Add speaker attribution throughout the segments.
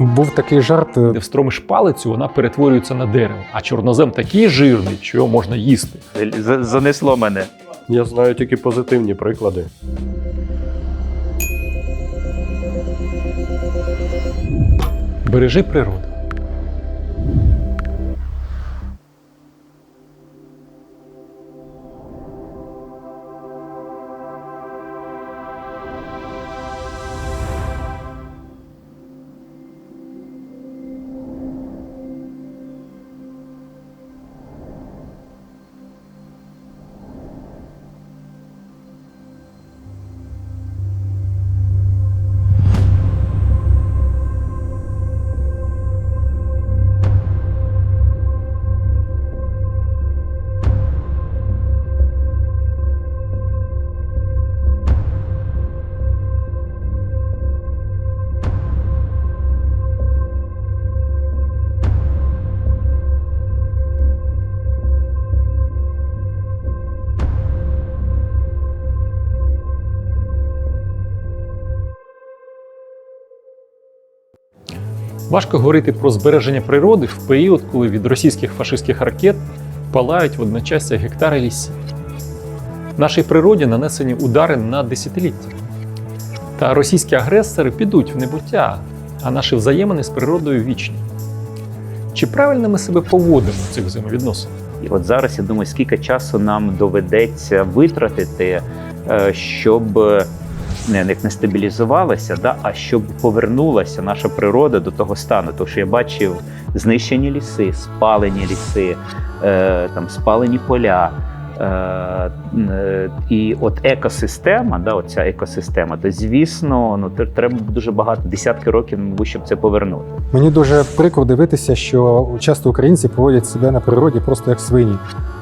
Speaker 1: Був такий жарт. е,
Speaker 2: Де встромиш палицю, вона перетворюється на дерево, а чорнозем такий жирний, що його можна їсти.
Speaker 3: За- Занесло мене.
Speaker 4: Я знаю тільки позитивні приклади.
Speaker 2: Бережи природу. Важко говорити про збереження природи в період, коли від російських фашистських ракет палають водночас гектари лісів. Нашій природі нанесені удари на десятиліття. Та російські агресори підуть в небуття, а наші взаємини з природою вічні. Чи правильно ми себе поводимо в цих взаємовідносинах?
Speaker 3: І от зараз я думаю, скільки часу нам доведеться витратити, е, щоб е, не, не не стабілізувалася, да, а щоб повернулася наша природа до того стану. Тому що я бачив знищені ліси, спалені ліси, е, там спалені поля. Е, е, і от екосистема, да, оця екосистема, то звісно, ну треба дуже багато десятки років, щоб це повернути.
Speaker 1: Мені дуже прикро дивитися, що часто українці поводять себе на природі просто як свині,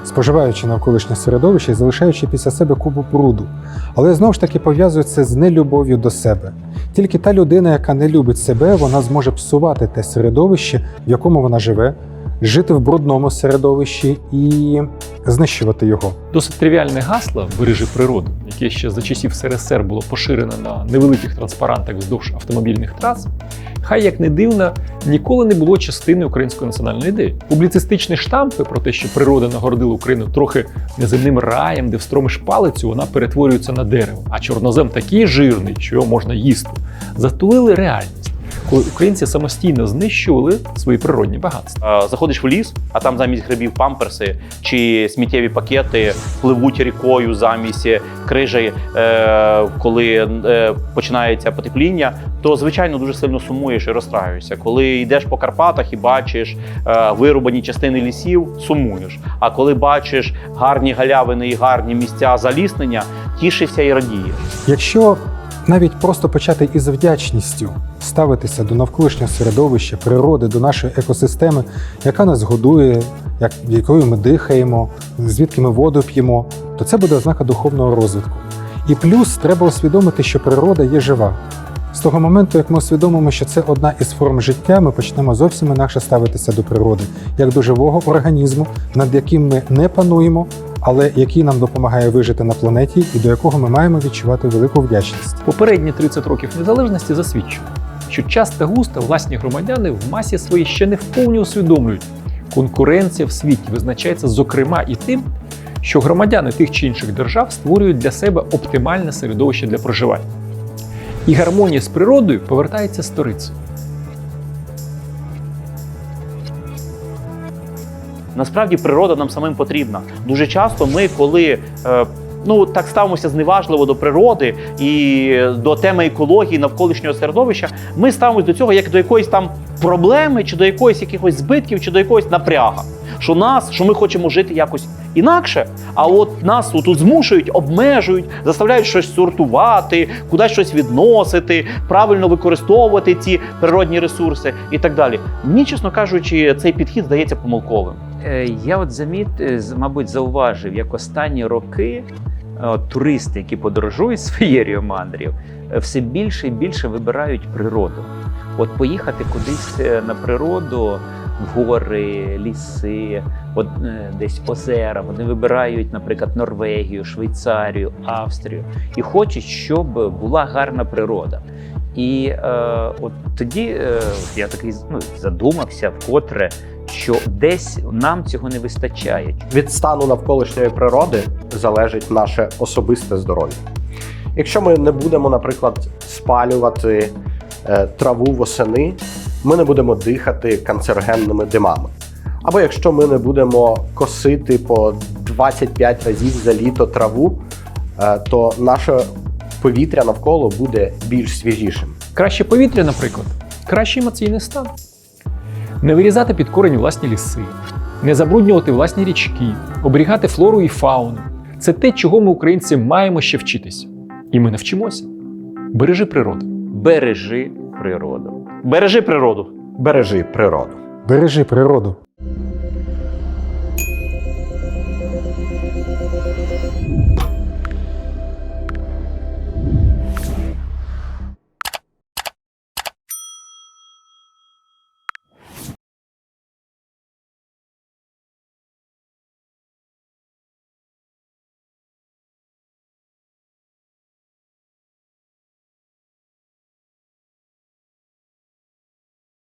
Speaker 1: споживаючи навколишнє середовище і залишаючи після себе купу бруду. Але знову ж таки пов'язую це з нелюбов'ю до себе. Тільки та людина, яка не любить себе, вона зможе псувати те середовище, в якому вона живе, жити в брудному середовищі і знищувати його.
Speaker 2: Досить тривіальне гасло Бережи природу, яке ще за часів СРСР було поширено на невеликих транспарантах вздовж автомобільних трас, хай як не дивно, ніколи не було частиною української національної ідеї. Публіцистичні штампи про те, що природа нагородила Україну трохи неземним раєм, де встромиш палицю, вона перетворюється на дерево, а чорнозем такий жирний, що його можна їсти, затулили реальність. Коли українці самостійно знищували свої природні багатства.
Speaker 5: Заходиш в ліс, а там замість грибів памперси чи сміттєві пакети пливуть рікою замість крижі, е, коли е, починається потепління, то звичайно дуже сильно сумуєш і розстраюєшся. Коли йдеш по Карпатах і бачиш е, вирубані частини лісів, сумуєш. А коли бачиш гарні галявини і гарні місця заліснення, тішишся і радієш.
Speaker 1: Якщо навіть просто почати із вдячністю ставитися до навколишнього середовища, природи, до нашої екосистеми, яка нас годує, як, якою ми дихаємо, звідки ми воду п'ємо, то це буде ознака духовного розвитку. І плюс треба усвідомити, що природа є жива. З того моменту, як ми усвідомимо, що це одна із форм життя, ми почнемо зовсім інакше ставитися до природи, як до живого організму, над яким ми не пануємо, але який нам допомагає вижити на планеті і до якого ми маємо відчувати велику вдячність.
Speaker 2: Попередні 30 років незалежності засвідчують, що часто та густо власні громадяни в масі своїй ще не вповні усвідомлюють. Конкуренція в світі визначається зокрема і тим, що громадяни тих чи інших держав створюють для себе оптимальне середовище для проживання. І гармонія з природою повертається сторицею.
Speaker 5: Насправді природа нам самим потрібна. Дуже часто ми, коли е, ну так ставимося зневажливо до природи і до теми екології навколишнього середовища, ми ставимося до цього як до якоїсь там проблеми, чи до якоїсь якихось збитків, чи до якогось напряга. Що нас, що ми хочемо жити якось інакше, а от нас тут змушують, обмежують, заставляють щось сортувати, кудись щось відносити, правильно використовувати ці природні ресурси і так далі. Мені, чесно кажучи, цей підхід здається помилковим.
Speaker 3: Е, Я от заміт, е, мабуть, зауважив, як останні роки е, туристи, які подорожують з мандрів, все більше і більше вибирають природу. От поїхати кудись на природу, гори, ліси, от, е, десь озера. Вони вибирають, наприклад, Норвегію, Швейцарію, Австрію і хочуть, щоб була гарна природа. І е, от тоді е, я такий ну, задумався вкотре, що десь нам цього не вистачає.
Speaker 4: Від стану навколишньої природи залежить наше особисте здоров'я. Якщо ми не будемо, наприклад, спалювати е, траву восени, ми не будемо дихати канцерогенними димами. Або якщо ми не будемо косити по 25 разів за літо траву, е, то наше повітря навколо буде більш свіжішим.
Speaker 2: Краще повітря, наприклад, кращий емоційний стан. Не вирізати під корень власні ліси, не забруднювати власні річки, оберігати флору і фауну. Це те, чого ми, українці, маємо ще вчитися. І ми навчимося. Бережи природу.
Speaker 3: Бережи природу.
Speaker 5: Бережи природу.
Speaker 4: Бережи природу.
Speaker 1: Бережи природу.